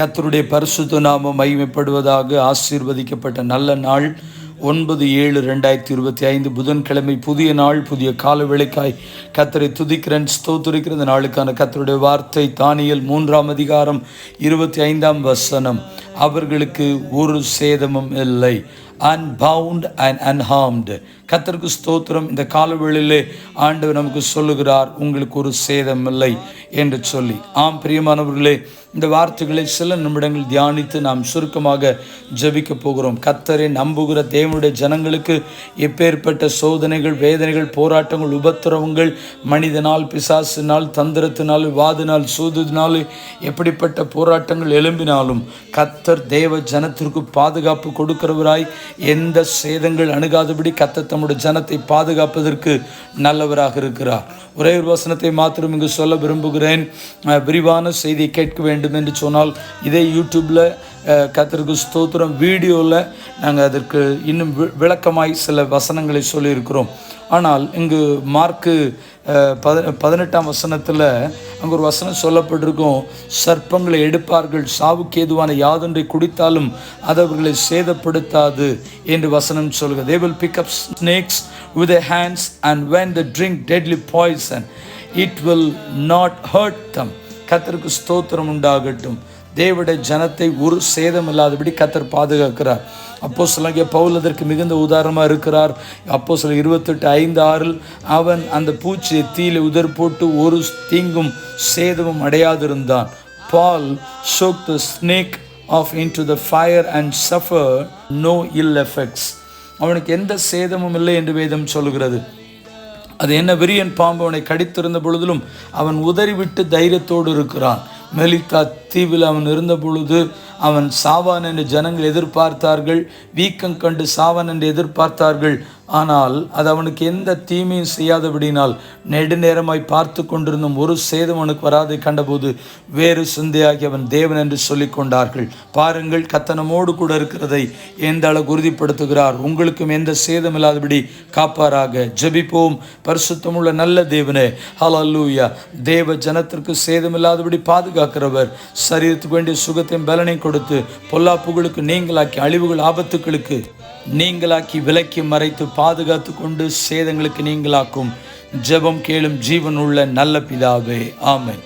கத்தருடைய பரிசுத்த நாமம் மகிமைப்படுவதாக ஆசீர்வதிக்கப்பட்ட நல்ல நாள். ஒன்பது ஏழு ரெண்டாயிரத்தி இருபத்தி ஐந்து புதன்கிழமை புதிய நாள் புதிய கால விளக்காய் கத்தரை துதிக்கிறேன் ஸ்தோத்துரிக்கிற இந்த நாளுக்கான கத்தருடைய வார்த்தை தானியல் மூன்றாம் அதிகாரம் இருபத்தி ஐந்தாம் வசனம். அவர்களுக்கு ஒரு சேதமும் இல்லை. அன்பவுண்ட் அண்ட் அன்ஹார்ம்டு கத்தருக்கு ஸ்தோத்திரம். இந்த காலவெளியிலே ஆண்டவர் நமக்கு சொல்லுகிறார் உங்களுக்கு ஒரு சேதம் இல்லை என்று சொல்லி. ஆம் பிரியமானவர்களே இந்த வார்த்தைகளை சில நிமிடங்கள் தியானித்து நாம் சுருக்கமாக ஜெபிக்க போகிறோம். கத்தரை நம்புகிற தேவனுடைய ஜனங்களுக்கு எப்பேற்பட்ட சோதனைகள் வேதனைகள் போராட்டங்கள் உபத்திரவங்கள் மனிதனால் பிசாசினால் தந்திரத்தினால் வாதினால் சூதுனால் எப்படிப்பட்ட போராட்டங்கள் எழும்பினாலும் கத்தர் தேவ ஜனத்திற்கு பாதுகாப்பு கொடுக்கிறவராய் எந்த சேதங்கள் அணுகாதபடி கத்தர் நம்முடைய ஜனத்தை பாதுகாப்பதற்கு நல்லவராக இருக்கிறார். ஒரே ஒரு வசனத்தை மாத்திரம் இங்கு சொல்ல விரும்புகிறேன். விரிவான செய்தியை கேட்க வேண்டும் என்று சொன்னால் இதே யூடியூப்பில் கத்தருக்கு ஸ்தோத்திரம் வீடியோவில் நாங்கள் அதற்கு இன்னும் வி- விளக்கமாய் சில வசனங்களை சொல்லியிருக்கிறோம். ஆனால் இங்கு மார்க்கு பத பதினெட்டாம் வசனத்தில் அங்கே ஒரு வசனம் சொல்லப்பட்டிருக்கும். சர்ப்பங்களை எடுப்பார்கள் சாவுக்கு ஏதுவான யாதொன்றை குடித்தாலும் அது அவர்களை சேதப்படுத்தாது என்று வசனம் சொல்லுங்க they will pick up up with with hands and when the drink deadly poison it will not hurt them கத்தருக்கு ஸ்தோத்திரம் உண்டாகட்டும். தேவடைய ஜனத்தை ஒரு சேதம் இல்லாதபடி கத்தர் பாதுகாக்கிறார். அப்போ சிலங்க பவுல் அதற்கு மிகுந்த உதாரணமாக இருக்கிறார். அப்போ சில இருபத்தெட்டு ஐந்து ஆறில் அவன் அந்த பூச்சியை தீயில உதர் போட்டு ஒரு தீங்கும் சேதமும் அடையாதிருந்தான். Paul shook the snake off into the fire and suffer no ill effects அவனுக்கு எந்த சேதமும் இல்லை என்று வேதம் சொல்கிறது அது என்ன? விரியன் பாம்பு அவனை கடித்திருந்த பொழுதிலும் அவன் உதறிவிட்டு தைரியத்தோடு இருக்கிறான். மெலிதா தீவில் அவன் இருந்த பொழுது அவன் சாவான் என்று ஜனங்கள் எதிர்பார்த்தார்கள் வீக்கம் கண்டு சாவான் என்று எதிர்பார்த்தார்கள். ஆனால் அது அவனுக்கு எந்த தீமையும் செய்யாதபடினால் நெடுநேரமாய் பார்த்து கொண்டிருந்தும் ஒரு சேதம் அவனுக்கு வராதை கண்டபோது வேறு சிந்தையாகி அவன் தேவன் என்று சொல்லி கொண்டார்கள். பாருங்கள் கத்தனமோடு கூட இருக்கிறதை எந்த அளவு உறுதிப்படுத்துகிறார். உங்களுக்கும் எந்த சேதம் இல்லாதபடி காப்பாராக. ஜபிப்போம். பரிசுத்தமுள்ள நல்ல தேவனே. ஹalleluya தேவ ஜனத்திற்கு சேதமில்லாதபடி பாதுகாக்கிறவர். சரீரத்துக்கு வேண்டிய சுகத்தையும் பலனையும் கொடுத்து பொல்லாப்புகளுக்கு நீங்களாக்கி அழிவுகள் ஆபத்துக்களுக்கு நீங்களாக்கி விலக்கி மறைத்து பாதுகாத்து கொண்டு சேதங்களுக்கு நீங்களாக்கும். ஜெபம் கேளும் ஜீவன் உள்ள நல்ல பிதாவே. ஆமன்.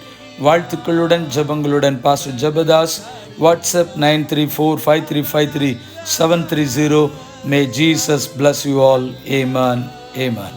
வாழ்த்துக்களுடன் ஜெபங்களுடன் பாச ஜபதாஸ். WhatsApp nine three four five three five three seven three zero. May Jesus bless you all amen amen